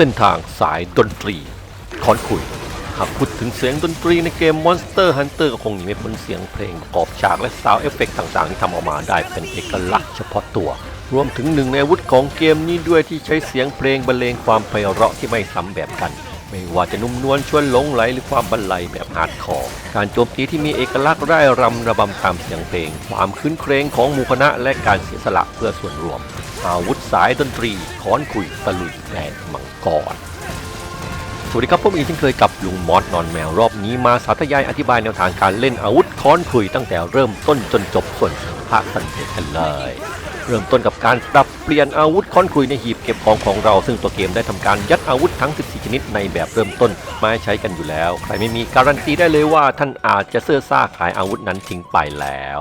เส้นทางสายดนตรีคอนคุย หากพูดถึงเสียงดนตรีในเกม Monster Hunter ก็คงหนีไม่พ้นเสียงเพลงประกอบฉากและซาวเอฟเฟกต์ต่างๆ ที่ทำออกมาได้เป็นเอกลักษณ์เฉพาะตัว รวมถึงหนึ่งในอาวุธของเกมนี้ด้วยที่ใช้เสียงเพลงบรรเลงความไพเราะที่ไม่ซ้ำแบบกัน ไม่ว่าจะนุ่มนวลชวนหลงไหลหรือความบรรลัยแบบฮาร์ดคอร์การโจมตีที่มีเอกลักษณ์ร่ายรำระบำตามเสียงเพลง ความคืนเครงของหมู่คณะและการเสียสละเพื่อส่วนรวม อาวุธสายดนตรีค้อนคุยตะลุยแดนมังกรสวัสดีครับผมอีกเช่นเคยกับลุงมอสนอนแมวรอบนี้มาสาธยายอธิบายแนวทางการเล่นอาวุธค้อนคุยตั้งแต่เริ่มต้นจนจบส่วนภาคสันเทกันเลย เริ่มต้นกับการปรับเปลี่ยนอาวุธค้อนคุยในหีบเก็บของของเรา ซึ่งตัวเกมได้ทำการยัดอาวุธทั้ง 14 ชนิดในแบบเริ่มต้นมาให้ใช้กันอยู่แล้ว ใครไม่มีการันตีได้เลยว่าท่านอาจจะเสื้อซ่าขายอาวุธนั้นทิ้งไปแล้ว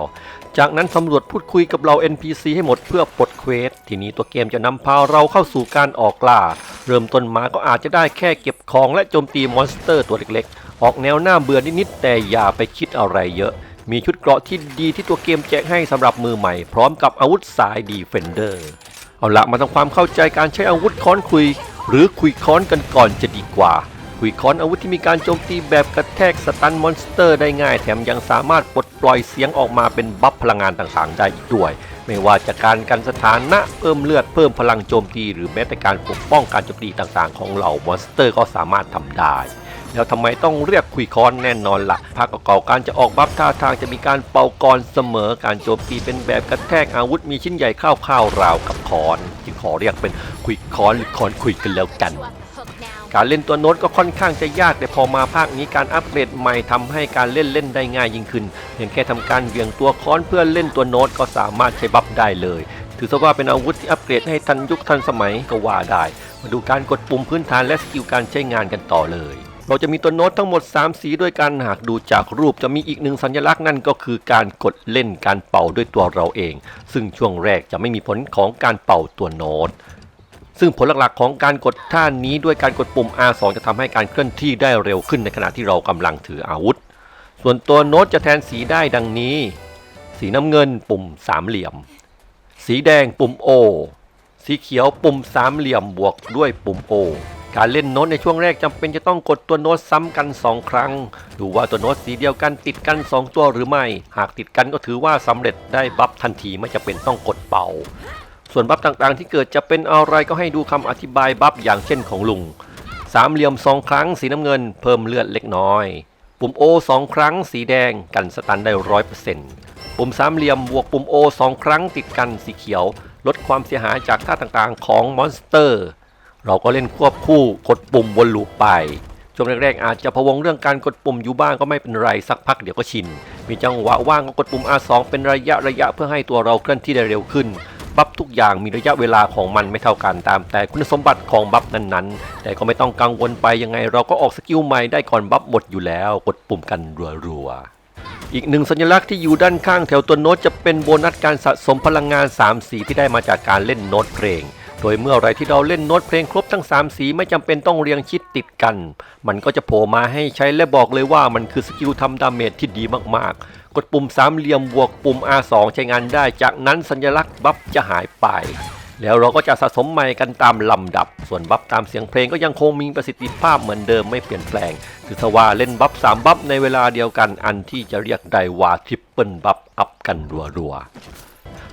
จากนั้นสำรวจพูดคุยกับเรา NPC ให้หมดเพื่อปลดเควสทีนี้ตัวเกมจะนำพาเราเข้าสู่การออกล่า เริ่มต้นมาก็อาจจะได้แค่เก็บของและโจมตีมอนสเตอร์ตัวเล็กๆ ออกแนวหน้าเบื่อนิดๆแต่อย่าไปคิดอะไรเยอะ มีชุดเกราะที่ดีที่ตัวเกมแจกให้สำหรับมือใหม่ พร้อมกับอาวุธสายดีเฟนเดอร์เอาละมาทำความเข้าใจการใช้อาวุธค้อนคุย หรือคุยค้อนกันก่อนจะดีกว่า คุยค้อนอาวุธที่มีการโจมตีแบบกระแทกสตันมอนสเตอร์ได้ง่าย แถมยังสามารถปลดปล่อยเสียงออกมาเป็นบัฟพลังงานต่างๆ ได้อีกด้วย ไม่ว่าจะการกันสถานะเพิ่มเลือดเพิ่มพลังโจมตี หรือแม้แต่การปกป้องการโจมตีต่างๆ ของเหล่ามอนสเตอร์ก็สามารถทำได้ แล้วทำไมต้องเรียกคุยคอนแน่นอนละ่ะภาคเก่าการจะออกบัฟท่าทางจะมีการเป่ากรเสมอการโจมตีเป็นแบบกระแทกอาวุธมีชิ้นใหญ่ข้าวๆราวกับคอนจึงขอเรียกเป็นคุยคอนหรือคอนคุยกันแล้วกันการเล่นตัวโน้ตก็ค่อนข้างจะยากแต่พอมาภาคนี้การอัปเกรดใหม่ทำให้การเล่นเล่นได้ง่ายยิ่งขึ้น เพียงแค่ทำการเวี่ยงตัวค้อนเพื่อเล่นตัวโน้ตก็สามารถใช้บัฟได้เลย ถือซะว่าเป็นอาวุธที่อัปเกรดให้ทันยุคทันสมัยก็ว่าได้ มาดูการกดปุ่มพื้นฐานและสกิลการใช้งานกันต่อเลย เราจะมีตัวโน้ตทั้งหมด 3 สีด้วยกันหากดูจากรูปจะมีอีกหนึ่งสัญลักษณ์นั่นก็คือการกดเล่นการเป่าด้วยตัวเราเอง ซึ่งช่วงแรกจะไม่มีผลของการเป่าตัวโน้ตซึ่งผลหลักๆของการกดท่านี้ด้วยการกดปุ่ม R2 จะทำให้การเคลื่อนที่ได้เร็วขึ้นในขณะที่เรากำลังถืออาวุธ ส่วนตัวโน้ตจะแทนสีได้ดังนี้ สีน้ำเงินปุ่มสามเหลี่ยม สีแดงปุ่ม O สีเขียวปุ่มสามเหลี่ยมบวกด้วยปุ่ม O การเล่นโน้ตในช่วงแรกจำเป็นจะต้องกดตัวโน้ตซ้ำกัน 2 ครั้ง ดูว่าตัวโน้ตสีเดียวกันติดกัน 2 ตัวหรือไม่ หากติดกันก็ถือว่าสำเร็จได้บัฟทันทีไม่จะเป็นต้องกดเป่า ส่วนบัฟต่างๆ ที่เกิดจะเป็นอะไรก็ให้ดูคำอธิบายบัฟอย่างเช่นของลุงสามเหลี่ยมสองครั้งสีน้ำเงินเพิ่มเลือดเล็กน้อย ปุ่ม O สองครั้ง สีแดงกันสตันได้ร้อยเปอร์เซ็นต์ปุ่มสามเหลี่ยมบวกปุ่ม O สองครั้งติดกันสีเขียว ลดความเสียหายจากท่าต่างๆ ของมอนสเตอร์ เราก็เล่นควบคู่กดปุ่มวนลูปไปช่วงแรกๆอาจจะพะวงเรื่องการกดปุ่มอยู่บ้างก็ไม่เป็นไรสักพักเดี๋ยวก็ชิน มีจังหวะว่างก็กดปุ่ม R2 เป็นระยะระยะเพื่อให้ตัวเราเคลื่อนที่ได้เร็วขึ้น บัฟทุกอย่างมีระยะเวลาของมันไม่เท่ากันตามแต่คุณสมบัติของบัฟนั้นๆ แต่ก็ไม่ต้องกังวลไปยังไง เราก็ออกสกิลใหม่ได้ก่อนบัฟหมดอยู่แล้ว กดปุ่มกันรัวๆอีกหนึ่งสัญลักษณ์ที่อยู่ด้านข้างแถวตัวโน้ตจะเป็นโบนัสการสะสมพลังงาน 3 สีที่ได้มาจากการเล่นโน้ตเพลง โดยเมื่อไรที่เราเล่นโน้ตเพลงครบทั้ง 3 สีไม่จำเป็นต้องเรียงชิดติดกัน มันก็จะโผล่มาให้ใช้และบอกเลยว่ามันคือสกิลทำดาเมจที่ดีมากๆ กดปุ่มสามเหลี่ยมบวกปุ่ม R2 ใช้งานได้ จากนั้นสัญลักษณ์บัฟจะหายไป แล้วเราก็จะสะสมใหม่กันตามลำดับ ส่วนบัฟตามเสียงเพลงก็ยังคงมีประสิทธิภาพเหมือนเดิมไม่เปลี่ยนแปลง คือสว่าเล่นบัฟสามบัฟในเวลาเดียวกันอันที่จะเรียกได้ว่าทริปเปิลบัฟอัพกันรัวๆ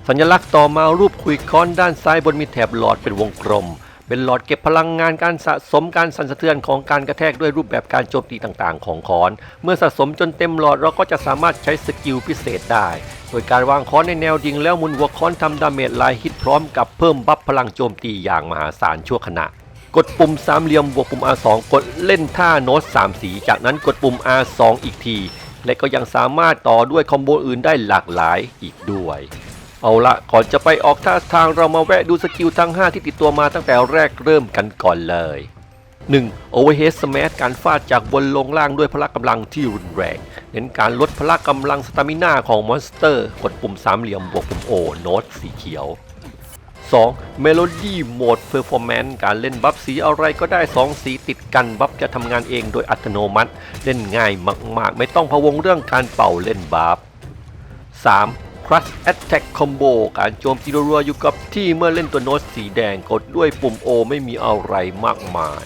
สัญลักษณ์ต่อมารูปคุยค้อนด้านซ้ายบนมีแถบหลอดเป็นวงกลม เป็นหลอดเก็บพลังงานการสะสมการสั่นสะเทือนของการกระแทกด้วยรูปแบบการโจมตีต่างๆ ของค้อน เมื่อสะสมจนเต็มหลอดเราก็จะสามารถใช้สกิลพิเศษได้ โดยการวางค้อนในแนวยิงแล้วมุนหัวค้อนทำดาเมจลายฮิตพร้อมกับเพิ่มบัฟพลังโจมตีอย่างมหาศาลชั่วขณะกดปุ่มสามเหลี่ยมบวกปุ่ม R2 กดเล่นท่าโน้ต3สี จากนั้นกดปุ่ม R2 อีกที และก็ยังสามารถต่อด้วยคอมโบอื่นได้หลากหลายอีกด้วย เอาละก่อนจะไปออกท่าทางเรามาแวะดูสกิลทั้ง 5 ที่ติดตัวมาตั้งแต่แรกเริ่มกันก่อนเลย 1. Overhead Smash การฟาดจากบนลงล่างด้วยพละกำลังที่รุนแรง เน้นการลดพละกำลังสตามิน่าของมอนสเตอร์ กดปุ่มสามเหลี่ยมบวกปุ่ม O โน้ตสีเขียว 2. Melody Mode Performance การเล่นบัฟสีอะไรก็ได้ 2 สีติดกันบัฟจะทำงานเองโดยอัตโนมัติ เล่นง่ายมาก ๆ ไม่ต้องพะวงเรื่องการเป่าเล่นบัฟ 3. Crush Attack Combo การโจมตีรัวๆอยู่กับที่เมื่อเล่นตัวโน้ตสีแดงกดด้วยปุ่ม O ไม่มีอะไรมากมาย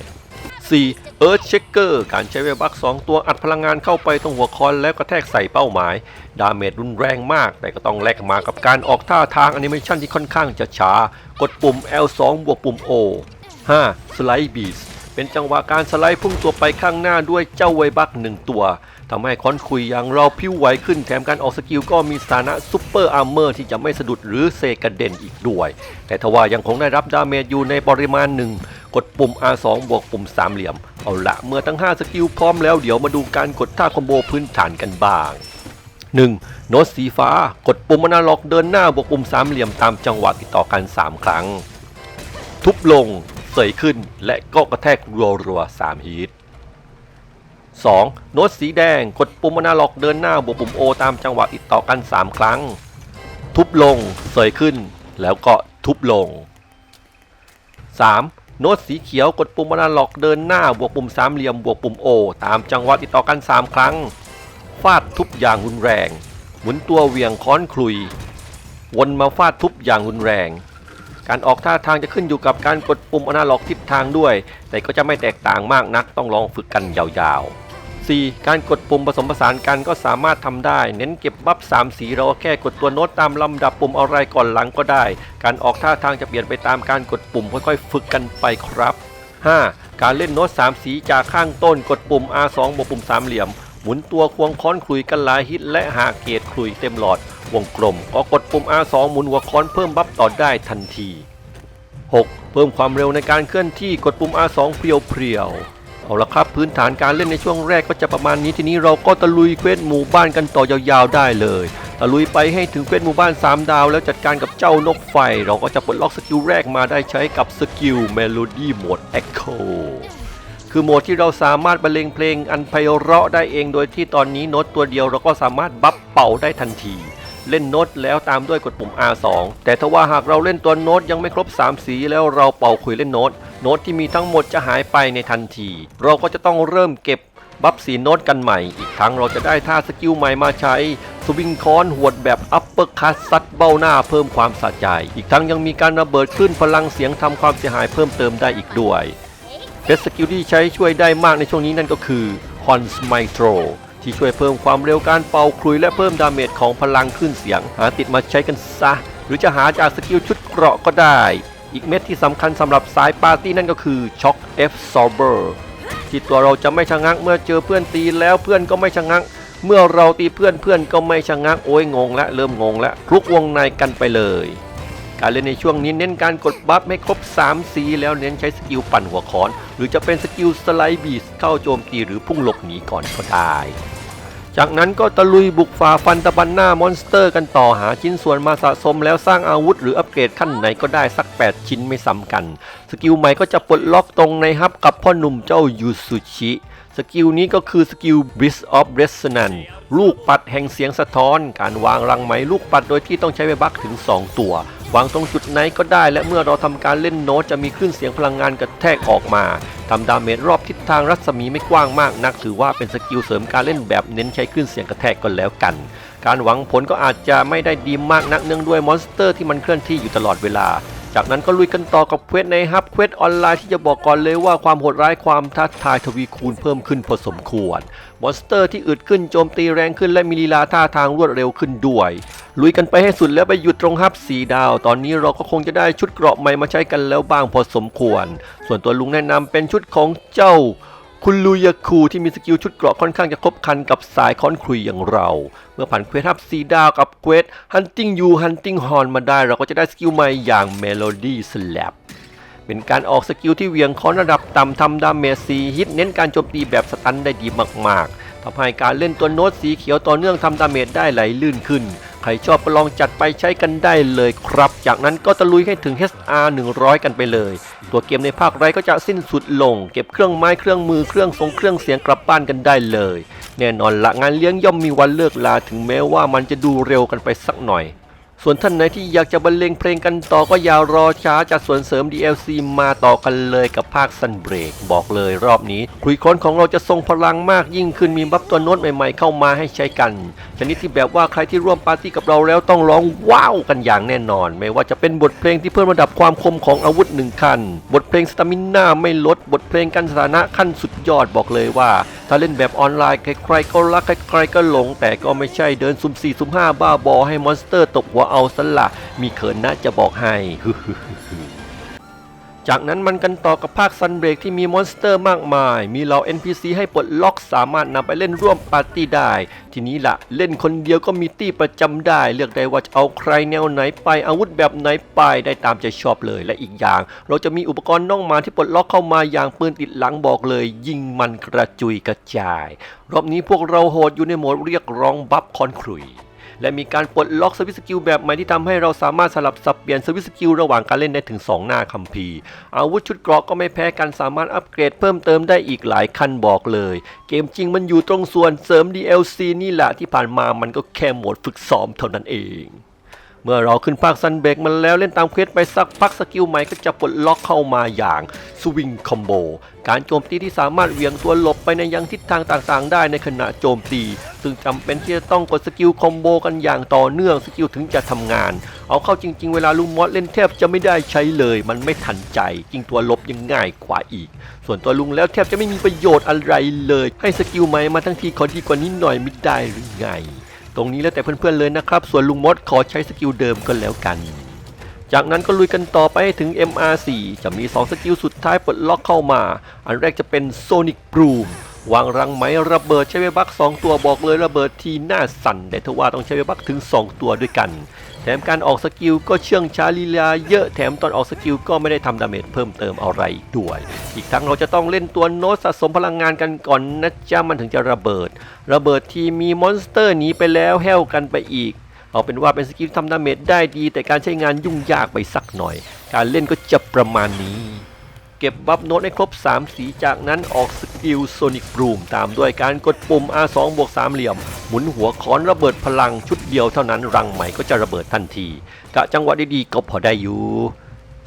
4. Earth Checker การใช้เวบัก2 ตัวอัดพลังงานเข้าไปตรงหัวคอนแล้วกระแทกใส่เป้าหมาย ดาเมจรุนแรงมาก แต่ก็ต้องแลกมากับการออกท่าทางแอนิเมชันที่ค่อนข้างจะช้ากดปุ่ม L2 บวกปุ่ม O 5. Slide Beast เป็นจังหวะการสไลด์พุ่งตัวไปข้างหน้าด้วยเจ้าเวบักหนึ่งตัว ทำให้คอนคุยอย่างเราพิ้วไหวขึ้นแถมการออกสกิลก็มีสถานะซูเปอร์อาร์เมอร์ที่จะไม่สะดุดหรือเซกระเด็นอีกด้วย แต่ทว่ายังคงได้รับดาเมจอยู่ในปริมาณหนึ่งกดปุ่ม R2 บวกปุ่มสามเหลี่ยม เอาละเมื่อทั้ง 5 สกิลพร้อมแล้วเดี๋ยวมาดูการกดท่าคอมโบพื้นฐานกันบ้าง 1. โน้ตสีฟ้ากดปุ่มอนาล็อกเดินหน้าบวกปุ่มสามเหลี่ยมตามจังหวะติดต่อกัน 3 ครั้ง ทุบลงเสยขึ้นและก็กระแทกรัวๆ3ฮีท 2. โน้ตสีแดง กดปุ่มอนาล็อกเดินหน้าบวกปุ่ม O ตามจังหวะติดต่อกัน 3 ครั้ง ทุบลง เสยขึ้น แล้วก็ทุบลง 3. โน้ตสีเขียวกดปุ่มอนาล็อกเดินหน้าบวกปุ่มสามเหลี่ยมบวกปุ่ม O ตามจังหวะติดต่อกัน 3 ครั้ง ฟาดทุบอย่างรุนแรง หมุนตัวเวียงค้อนคลุย วนมาฟาดทุบอย่างรุนแรง การออกท่าทางจะขึ้นอยู่กับการกดปุ่มอนาล็อกทิศทางด้วย แต่ก็จะไม่แตกต่างมากนักต้องลองฝึกกันยาวๆ 4. การกดปุ่มผสมผสานกันก็สามารถทำได้ เน้นเก็บบัฟ3สีเราแค่กดตัวโน้ตตามลำดับปุ่มอะไรก่อนหลังก็ได้ การออกท่าทางจะเปลี่ยนไปตามการกดปุ่มค่อยๆ ฝึกกันไปครับ 5. การเล่นโน้ต3 สีจากข้างต้นกดปุ่ม R2 บวกปุ่มสามเหลี่ยม หมุนตัวควงค้อนคลุยกันหลายฮิตและหาเกตคลุยเต็มหลอด วงกลมก็กดปุ่ม R2 หมุนหัวค้อนเพิ่มบัฟต่อได้ทันที 6. เพิ่มความเร็วในการเคลื่อนที่กดปุ่ม R2 เพรียวๆ เอาละครับพื้นฐานการเล่นในช่วงแรกก็จะประมาณนี้ทีนี้เราก็ตะลุยเควสหมู่บ้านกันต่อยาวๆได้เลยตะลุยไปให้ถึงเควสหมู่บ้าน 3 ดาว แล้วจัดการกับเจ้านกไฟ เราก็จะปลดล็อกสกิลแรกมาได้ใช้กับสกิล Melody Mode Echo คือโหมดที่เราสามารถบรรเลงเพลงอันไพเราะได้เองโดยที่ตอนนี้โน้ตตัวเดียวเราก็สามารถบัฟเป่าได้ทันที เล่นโน้ตแล้วตามด้วยกดปุ่ม R2 แต่ถ้าว่าหากเราเล่นตัวโน้ตยังไม่ครบ 3 สีแล้วเราเป่าคุยเล่นโน้ตโน้ตที่มีทั้งหมดจะหายไปในทันที เราก็จะต้องเริ่มเก็บบัฟสีโน้ตกันใหม่ อีกทั้งเราจะได้ท่าสกิลใหม่มาใช้ สวิงคอนหวดแบบอัปเปอร์คัสซัดเบ้าหน้าเพิ่มความสะใจ อีกทั้งยังมีการระเบิดคลื่นพลังเสียงทำความเสียหายเพิ่มเติมได้อีกด้วยเพชรสกิลที่ใช้ช่วยได้มากในช่วงนี้นั่นก็คือ h o n s m i t r o ที่ช่วยเพิ่มความเร็วการเป่าคลุยและเพิ่มดาเมจของพลังขึ้นเสียง หาติดมาใช้กันซะ หรือจะหาจากสกิลชุดเกราะก็ได้ อีกเม็ดที่สำคัญสำหรับสายปาร์ตี้นั่นก็คือ Shock F Solver ที่ตัวเราจะไม่ชะงักเมื่อเจอเพื่อนตีแล้วเพื่อนก็ไม่ชะงัก เมื่อเราตีเพื่อนเพื่อนก็ไม่ชะงักโอ้ยงงและเริ่มงงและคลุกวงในกันไปเลยการเล่นในช่วงนี้เน้นการกดบัฟให้ครบ 3 สีแล้วเน้นใช้สกิลปั่นหัวค้อน หรือจะเป็นสกิลสไลด์บีสเข้าโจมตีหรือพุ่งหลบหนีก่อนก็ได้ จากนั้นก็ตะลุยบุกฝ่าฟันตะบันหน้ามอนสเตอร์กันต่อหาชิ้นส่วนมาสะสมแล้วสร้างอาวุธหรืออัปเกรดขั้นไหนก็ได้สัก 8 ชิ้นไม่ซ้ำกัน สกิลใหม่ก็จะปลดล็อกตรงในฮับกับพ่อหนุ่มเจ้ายูสุชิ สกิลนี้ก็คือสกิล b r i s of Resonance ลูกปัดแห่งเสียงสะท้อน การวางรังไหมลูกปัดโดยที่ต้องใช้เวบักถึง 2 ตัว วางตรงจุดไหนก็ได้ และเมื่อเราทำการเล่นโน้ตจะมีคลื่นเสียงพลังงานกระแทกออกมาทำดาเมจรอบทิศทางรัศมีไม่กว้างมากนัก ถือว่าเป็นสกิลเสริมการเล่นแบบเน้นใช้คลื่นเสียงกระแทกก็แล้วกัน การหวังผลก็อาจจะไม่ได้ดีมากนักเนื่องด้วยมอนสเตอร์ที่มันเคลื่อนที่อยู่ตลอดเวลา จากนั้นก็ลุยกันต่อกับเควสในฮับเควสออนไลน์ที่จะบอกก่อนเลยว่าความโหดร้ายความท้าทายทวีคูณเพิ่มขึ้นพอสมควร มอนสเตอร์ที่อึดขึ้นโจมตีแรงขึ้นและมีลีลาท่าทางรวดเร็วขึ้นด้วย ลุยกันไปให้สุดแล้วไปหยุดตรงฮับสีดาว ตอนนี้เราก็คงจะได้ชุดเกราะใหม่มาใช้กันแล้วบ้างพอสมควร ส่วนตัวลุงแนะนำเป็นชุดของเจ้า คุณลูยาคูที่มีสกิลชุดเกราะค่อนข้างจะครบคันกับสายค้อนคลุยอย่างเรา เมื่อผ่านเควสทับซีดาวกับเควส Hunting You Hunting Horn มาได้ เราก็จะได้สกิลใหม่อย่าง Melody Slap เป็นการออกสกิลที่เวียงค้อนระดับต่ำทำดาเมจซีฮิตเน้นการโจมตีแบบสตันได้ดีมากๆ ทำให้การเล่นตัวโน้ตสีเขียวต่อเนื่องทำดาเมจได้ไหลลื่นขึ้น ใครชอบไปลองจัดไปใช้กันได้เลยครับ จากนั้นก็ตะลุยให้ถึง HR 100 กันไปเลย ตัวเกมในภาคไรก็จะสิ้นสุดลง เก็บเครื่องไม้เครื่องมือเครื่องทรงเครื่องเสียงกลับบ้านกันได้เลย แน่นอนละงานเลี้ยงย่อมมีวันเลิกลาถึงแม้ว่ามันจะดูเร็วกันไปสักหน่อย ส่วนท่านไหนที่อยากจะบรรเลงเพลงกันต่อก็อย่ารอช้าจากส่วนเสริม DLC มาต่อกันเลยกับภาค Sun Break บอกเลยรอบนี้คุยค้นของเราจะทรงพลังมากยิ่งขึ้นมีบัฟตัวโน้ตใหม่ๆเข้ามาให้ใช้กัน ชนิดที่แบบว่าใครที่ร่วมปาร์ตี้กับเราแล้วต้องร้องว้าวกันอย่างแน่นอน ไม่ว่าจะเป็นบทเพลงที่เพิ่มระดับความคมของอาวุธหนึ่งขั้นบทเพลงสตามิน่าไม่ลด บทเพลงกันสถานะขั้นสุดยอดบอกเลยว่า ถ้าเล่นแบบออนไลน์ใครๆก็รักใครๆก็หลง แต่ก็ไม่ใช่เดินซุ่มสี่ซุ่มห้าบ้าบอให้มอนสเตอร์ตกหัวเอาสละมีเขินนะจะบอกให้ จากนั้นมันกันต่อกับภาคซันเบรกที่มีมอนสเตอร์มากมาย มีเหล่า NPC ให้ปลดล็อกสามารถนำไปเล่นร่วมปาร์ตี้ได้ ทีนี้ละเล่นคนเดียวก็มีตี้ประจำได้ เลือกได้ว่าจะเอาใครแนวไหนไปอาวุธแบบไหนไปได้ตามใจชอบเลย และอีกอย่าง เราจะมีอุปกรณ์น้องหมาที่ปลดล็อกเข้ามาอย่างปืนติดหลังบอกเลย ยิงมันกระจุยกระจาย รอบนี้พวกเราโหดอยู่ในโหมดเรียกร้องบัฟคอนครุย และมีการปลดล็อกสวิตสกิลแบบใหม่ที่ทำให้เราสามารถสลับสับเปลี่ยนสวิตสกิลระหว่างการเล่นได้ถึง 2 หน้าคัมภีร์อาวุธชุดเกราะก็ไม่แพ้กันสามารถอัปเกรดเพิ่มเติมได้อีกหลายขั้นบอกเลย เกมจริงมันอยู่ตรงส่วนเสริม DLC นี่แหละที่ผ่านมามันก็แค่โหมดฝึกซ้อมเท่านั้นเอง มื่อเราขึ้นภาคซันเบกมันแล้วเล่นตามเควสไปสักพักสกิลใหม่ก็จะปลดล็อกเข้ามาอย่างสวิงคอมโบการโจมตีที่สามารถเวียงตัวหลบไปในยังทิศทางต่างๆ ได้ในขณะโจมตี ซึ่งจำเป็นที่จะต้องกดสกิลคอมโบกันอย่างต่อเนื่องสกิลถึงจะทำงาน เอาเข้าจริง ๆ เวลาลูมอสเล่นแทบจะไม่ได้ใช้เลย มันไม่ทันใจจริงตัวลบยังง่ายกว่าอีก ส่วนตัวลุงแล้วแทบจะไม่มีประโยชน์อะไรเลย ให้สกิลใหม่มาทั้งทีขอดีกว่านี้หน่อยไม่ได้หรือไง ตรงนี้แล้วแต่เพื่อนๆเลยนะครับ ส่วนลุงมดขอใช้สกิลเดิมก็แล้วกัน จากนั้นก็ลุยกันต่อไปถึง MR4 จะมี 2 สกิลสุดท้ายปลดล็อกเข้ามา อันแรกจะเป็น Sonic Boom วางรังไหมระเบิดใช้เวบัก 2 ตัวบอกเลยระเบิดทีหน้าสั่นแต่ทว่าต้องใช้เวบักถึง 2 ตัวด้วยกัน แถมการออกสกิลก็เชื่องช้าลีลาเยอะแถมตอนออกสกิลก็ไม่ได้ทำดาเมจเพิ่มเติมอะไรด้วย อีกทั้งเราจะต้องเล่นตัวโน้ตสะสมพลังงานกันก่อนนะจ๊ะมันถึงจะระเบิด ระเบิดทีมีมอนสเตอร์หนีไปแล้วแห้วกันไปอีกเอาเป็นว่าเป็นสกิลทำดาเมจได้ดี แต่การใช้งานยุ่งยากไปสักหน่อย การเล่นก็จะประมาณนี้ เก็บบัฟโน้ตให้ครบ 3 สีจากนั้นออกสกิลโซนิกบลูมตามด้วยการกดปุ่ม R2 บวก3เหลี่ยม หมุนหัวค้อนระเบิดพลังชุดเดียวเท่านั้นรังใหม่ก็จะระเบิดทันทีกะจังหวะดีๆก็พอได้อยู่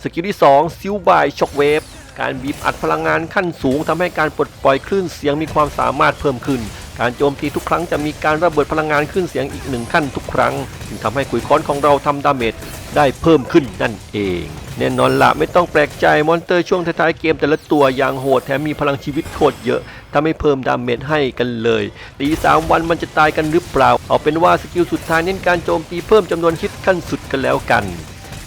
สกิลที่ 2 ซิลบายช็อกเวฟการบีบอัดพลังงานขั้นสูงทำให้การปลดปล่อยคลื่นเสียงมีความสามารถเพิ่มขึ้น การโจมตีทุกครั้งจะมีการระเบิดพลังงานขึ้นเสียงอีกหนึ่งขั้นทุกครั้งจึงทำให้ขุยค้อนของเราทำดาเมจได้เพิ่มขึ้นนั่นเอง แน่นอนละไม่ต้องแปลกใจมอนเตอร์ช่วงท้ายๆเกมแต่ละตัวอย่างโหดแถมมีพลังชีวิตโคตรเยอะถ้าไม่เพิ่มดาเมจให้กันเลยตีสามวันมันจะตายกันหรือเปล่า เอาเป็นว่าสกิลสุดท้ายเน้นการโจมตีเพิ่มจำนวนฮิตขั้นสุดกันแล้วกัน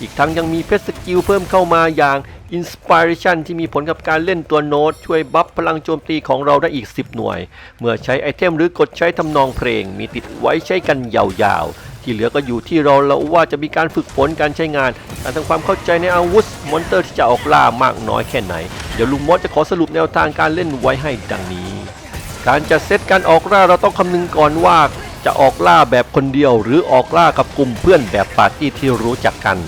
อีกทั้งยังมีเพชรสกิลเพิ่มเข้ามาอย่าง Inspiration ที่มีผลกับการเล่นตัวโน้ต ช่วยบัฟพลังโจมตีของเราได้อีก 10 หน่วย เมื่อใช้ไอเทมหรือกดใช้ทำนองเพลง มีติดไว้ใช้กันยาวๆ ที่เหลือก็อยู่ที่เราแล้วว่าจะมีการฝึกฝนการใช้งาน การทำความเข้าใจในอาวุธ มอนเตอร์ที่จะออกล่ามากน้อยแค่ไหน เดี๋ยวลุงมอสจะขอสรุปแนวทางการเล่นไว้ให้ดังนี้ การจัดเซตการออกล่าเราต้องคำนึงก่อนว่าจะออกล่าแบบคนเดียว หรือออกล่ากับกลุ่มเพื่อนแบบปาร์ตี้ที่รู้จักกัน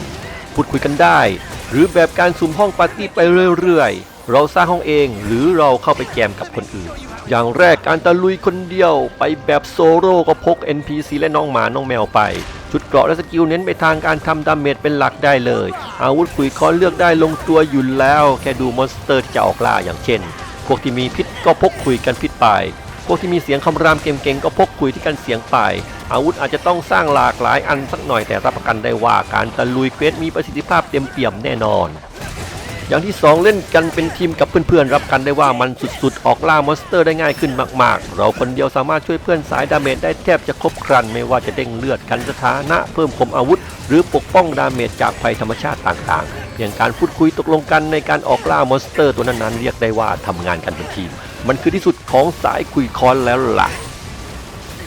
พูดคุยกันได้ หรือแบบการสุ่มห้องปาร์ตี้ไปเรื่อยๆ เราสร้างห้องเองหรือเราเข้าไปแจมกับคนอื่น อย่างแรกการตะลุยคนเดียว ไปแบบโซโล่ก็พก NPC และน้องหมาน้องแมวไป ชุดเกราะและสกิลเน้นไปทางการทำดาเมจเป็นหลักได้เลย อาวุธขุยค้อนเลือกได้ลงตัวอยู่แล้ว แค่ดูมอนสเตอร์ที่จะออกล่าอย่างเช่น พวกที่มีพิษก็พกคุยกันพิษไป พวกที่มีเสียงคำรามเก่งๆก็พกคุยที่กันเสียงไป อาวุธอาจจะต้องสร้างหลากหลายอันสักหน่อยแต่รับประกันได้ว่าการตะลุยเควสมีประสิทธิภาพเต็มเปี่ยมแน่นอน อย่างที่ 2 เล่นกันเป็นทีมกับเพื่อนๆรับกันได้ว่ามันสุดๆ ออกล่ามอนสเตอร์ได้ง่ายขึ้นมากๆ เราคนเดียวสามารถช่วยเพื่อนสายดาเมจได้แทบจะครบครันไม่ว่าจะเด้งเลือดกันสถานะเพิ่มคมอาวุธ หรือปกป้องดาเมจจากภัยธรรมชาติต่างๆเพียงการพูดคุยตกลงกันในการออกล่ามอนสเตอร์ตัวนั้นๆเรียกได้ว่าทำงานกันเป็นทีม มันคือที่สุดของสายคุยคอนแล้วล่ะ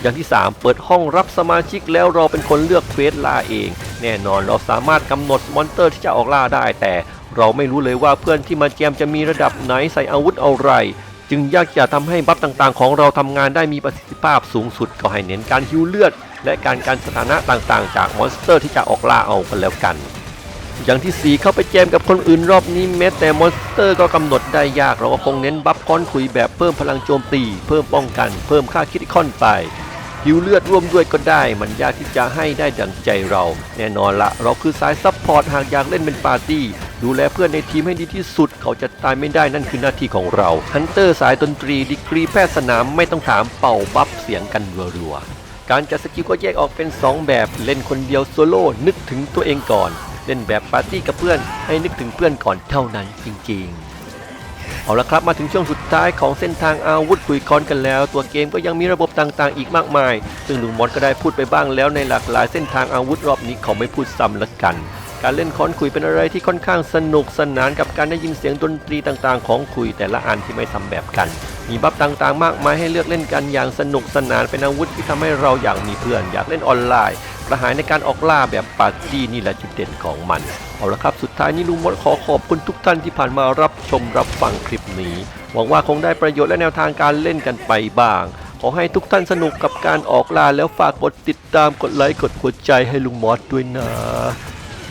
อย่างที่ 3 เปิดห้องรับสมาชิกแล้วเราเป็นคนเลือกเควสล่าเอง แน่นอนเราสามารถกำหนดมอนเตอร์ที่จะออกล่าได้ แต่เราไม่รู้เลยว่าเพื่อนที่มาแจมจะมีระดับไหนใส่อาวุธอะไร จึงยากจะทำให้บัฟต่างๆ ของเราทำงานได้มีประสิทธิภาพสูงสุดก็ให้เน้นการฮิวเลือด และการการสถานะต่างๆ จากมอนสเตอร์ที่จะออกล่าเอากันแล้วกันอย่างที่ 4 เข้าไปแจมกับคนอื่นรอบนี้แม้แต่มอนสเตอร์ก็กำหนดได้ยาก เราก็คงเน้นบัฟค้อนคุยแบบเพิ่มพลังโจมตี เพิ่มป้องกัน เพิ่มค่าคิดคอนไป หิวเลือดร่วมด้วยก็ได้ มันยากที่จะให้ได้ดังใจเรา แน่นอนละเราคือสายซัพพอร์ตหากอยากเล่นเป็นปาร์ตี้ ดูแลเพื่อนในทีมให้ดีที่สุด เขาจะตายไม่ได้นั่นคือหน้าที่ของเราฮันเตอร์สายดนตรีดีกรีแพทย์สนามไม่ต้องถามเป่าบัฟเสียงกันรัวๆการจัดสกิลก็แยกออกเป็น 2 แบบเล่นคนเดียวโซโล่นึกถึงตัวเองก่อน เล่นแบบปาร์ตี้กับเพื่อนให้นึกถึงเพื่อนก่อนเท่านั้นจริงๆ เอาละครับมาถึงช่วงสุดท้ายของเส้นทางอาวุธคุยคอนกันแล้ว ตัวเกมก็ยังมีระบบต่างๆ อีกมากมาย ซึ่งลุงมอสก็ได้พูดไปบ้างแล้วในหลากหลายเส้นทางอาวุธรอบนี้เขาไม่พูดซ้ำละกัน การเล่นคอนคุยเป็นอะไรที่ค่อนข้างสนุกสนานกับการได้ยินเสียงดนตรีต่างๆ ของคุยแต่ละอันที่ไม่ซ้ำแบบกัน มีบัฟต่างๆ มากมายให้เลือกเล่นกันอย่างสนุกสนานเป็นอาวุธที่ทำให้เราอยากมีเพื่อน อยากเล่นออนไลน์ กระหายในการออกล่าแบบปาร์ตี้นี่แหละจุดเด่นของมัน เอาละครับสุดท้ายนี้ลุงมดขอขอบคุณทุกท่านที่ผ่านมารับชมรับฟังคลิปนี้ หวังว่าคงได้ประโยชน์และแนวทางการเล่นกันไปบ้าง ขอให้ทุกท่านสนุกกับการออกล่าแล้วฝากกดติดตามกดไลค์กดหัวใจให้ลุงมอสด้วยนะ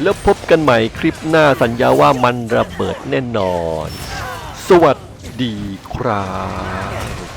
แล้วพบกันใหม่คลิปหน้าสัญญาว่ามันระเบิดแน่นอน สวัสดีครับ